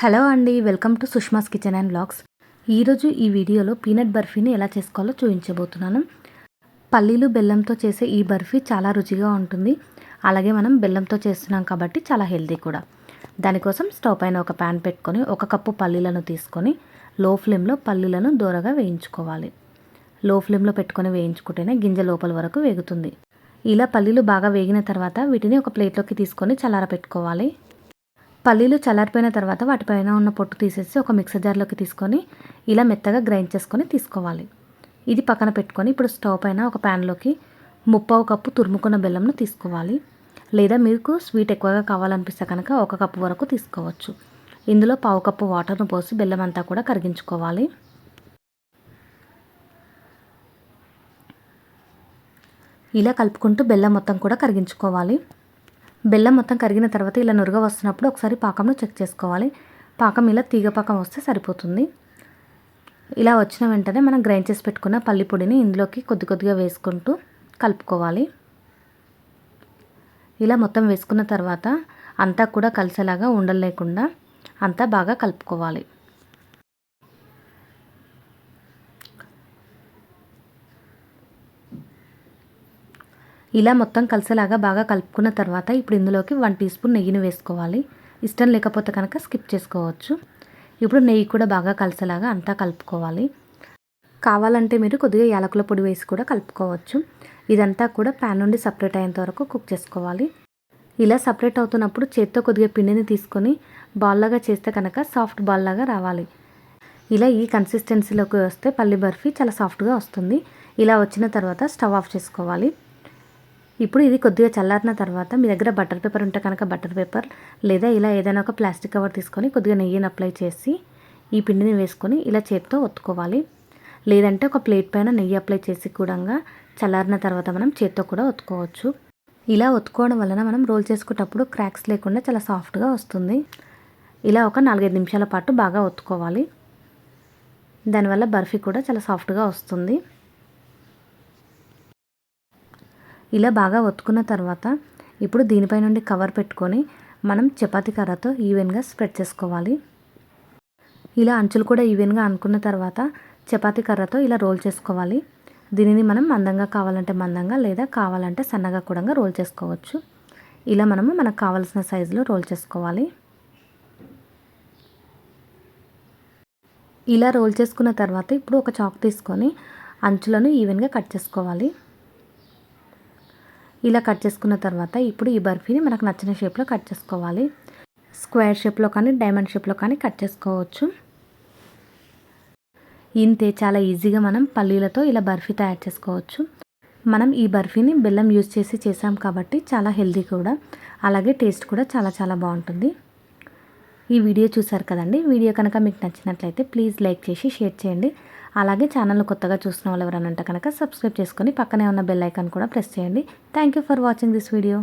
Hello అండి welcome to Sushma's kitchen and blogs. ఈరోజు ఈ వీడియోలో పీనట్ బర్ఫీని ఎలా చేసుకోవాలో చూపించబోతున్నాను. పల్లీలు బెల్లంతో చేసే ఈ బర్ఫీ చాలా రుచిగా ఉంటుంది. అలాగే మనం బెల్లంతో చేస్తున్నాం కాబట్టి చాలా హెల్తీ కూడా. దానికోసం స్టవ్ పైన ఒక ప్యాన్ పెట్టుకొని ఒక కప్పు పల్లీలను తీసుకొని లో ఫ్లేమ్లో పల్లీలను దూరగా వేయించుకోవాలి. లో ఫ్లేమ్లో పెట్టుకొని వేయించుకుంటేనే గింజ లోపల వరకు వేగుతుంది. ఇలా పల్లీలు బాగా వేగిన తర్వాత వీటిని ఒక ప్లేట్లోకి తీసుకొని చల్లార పెట్టుకోవాలి పల్లీలు చల్లారిపోయిన తర్వాత వాటిపైన ఉన్న పొట్టు తీసేసి ఒక మిక్సర్ జార్లోకి తీసుకొని ఇలా మెత్తగా గ్రైండ్ చేసుకొని తీసుకోవాలి. ఇది పక్కన పెట్టుకొని ఇప్పుడు స్టవ్ పైన ఒక ప్యాన్లోకి ముప్పావు కప్పు తురుముకున్న బెల్లంను తీసుకోవాలి. లేదా మీకు స్వీట్ ఎక్కువగా కావాలనిపిస్తే కనుక ఒక కప్పు వరకు తీసుకోవచ్చు. ఇందులో పావు కప్పు వాటర్ను పోసి బెల్లం అంతా కూడా కరిగించుకోవాలి. ఇలా కలుపుకుంటూ బెల్లం మొత్తం కూడా కరిగించుకోవాలి. బెల్లం మొత్తం కరిగిన తర్వాత ఇలా నురుగ వస్తున్నప్పుడు ఒకసారి పాకంలో చెక్ చేసుకోవాలి. పాకం ఇలా తీగ పాకం వస్తే సరిపోతుంది. ఇలా వచ్చిన వెంటనే మనం గ్రైండ్ చేసి పెట్టుకున్న పల్లి పొడిని ఇందులోకి కొద్ది కొద్దిగా వేసుకుంటూ కలుపుకోవాలి. ఇలా మొత్తం వేసుకున్న తర్వాత అంతా కూడా కలిసేలాగా ఉండలేకుండా అంతా బాగా కలుపుకోవాలి. ఇలా మొత్తం కలిసేలాగా బాగా కలుపుకున్న తర్వాత ఇప్పుడు ఇందులోకి వన్ టీ స్పూన్ నెయ్యిని వేసుకోవాలి. ఇష్టం లేకపోతే కనుక స్కిప్ చేసుకోవచ్చు. ఇప్పుడు నెయ్యి కూడా బాగా కలిసేలాగా అంతా కలుపుకోవాలి. కావాలంటే మీరు కొద్దిగా యాలకుల పొడి వేసి కూడా కలుపుకోవచ్చు. ఇదంతా కూడా ప్యాన్ నుండి సపరేట్ అయ్యేంత వరకు కుక్ చేసుకోవాలి. ఇలా సపరేట్ అవుతున్నప్పుడు చేత్తో కొద్దిగా పిండిని తీసుకొని బాల్లాగా చేస్తే కనుక సాఫ్ట్ బాల్లాగా రావాలి. ఇలా ఈ కన్సిస్టెన్సీలోకి వస్తే పల్లి బర్ఫీ చాలా సాఫ్ట్గా వస్తుంది. ఇలా వచ్చిన తర్వాత స్టవ్ ఆఫ్ చేసుకోవాలి. ఇప్పుడు ఇది కొద్దిగా చల్లారిన తర్వాత మీ దగ్గర బటర్ పేపర్ ఉంటే కనుక బటర్ పేపర్ లేదా ఇలా ఏదైనా ఒక ప్లాస్టిక్ కవర్ తీసుకొని కొద్దిగా నెయ్యిని అప్లై చేసి ఈ పిండిని వేసుకొని ఇలా చేతితో ఒత్తుకోవాలి. లేదంటే ఒక ప్లేట్ పైన నెయ్యి అప్లై చేసి కూడా చల్లారిన తర్వాత మనం చేత్తో కూడా ఒత్తుకోవచ్చు. ఇలా ఒత్తుకోవడం వలన మనం రోల్ చేసుకునేటప్పుడు క్రాక్స్ లేకుండా చాలా సాఫ్ట్గా వస్తుంది. ఇలా ఒక నాలుగైదు నిమిషాల పాటు బాగా ఒత్తుకోవాలి. దానివల్ల బర్ఫీ కూడా చాలా సాఫ్ట్గా వస్తుంది. ఇలా బాగా ఒత్తుకున్న తర్వాత ఇప్పుడు దీనిపై నుండి కవర్ పెట్టుకొని మనం చపాతి కర్రతో ఈవెన్గా స్ప్రెడ్ చేసుకోవాలి. ఇలా అంచులు కూడా ఈవెన్గా అనుకున్న తర్వాత చపాతి కర్రతో ఇలా రోల్ చేసుకోవాలి. దీనిని మనం మందంగా కావాలంటే మందంగా లేదా కావాలంటే సన్నగా కూడా రోల్ చేసుకోవచ్చు. ఇలా మనము మనకు కావాల్సిన సైజులో రోల్ చేసుకోవాలి. ఇలా రోల్ చేసుకున్న తర్వాత ఇప్పుడు ఒక చాక్ తీసుకొని అంచులను ఈవెన్గా కట్ చేసుకోవాలి. ఇలా కట్ చేసుకున్న తర్వాత ఇప్పుడు ఈ బర్ఫీని మనకు నచ్చిన షేప్లో కట్ చేసుకోవాలి. స్క్వేర్ షేప్లో కానీ డైమండ్ షేప్లో కానీ కట్ చేసుకోవచ్చు. ఇంతే చాలా ఈజీగా మనం పల్లీలతో ఇలా బర్ఫీ తయారు చేసుకోవచ్చు. మనం ఈ బర్ఫీని బెల్లం యూజ్ చేసి చేసాం కాబట్టి చాలా హెల్దీ కూడా. అలాగే టేస్ట్ కూడా చాలా చాలా బాగుంటుంది. ఈ వీడియో చూసారు కదండి? వీడియో కనుక మీకు నచ్చినట్లయితే ప్లీజ్ లైక్ చేసి షేర్ చేయండి. అలాగే ఛానల్ కొత్తగా చూసిన వాళ్ళు ఎవరైనా ఉంటే కనుక సబ్స్క్రైబ్ చేసుకొని పక్కనే ఉన్న బెల్ ఐకాన్ కూడా ప్రెస్ చేయండి. Thank for watching this video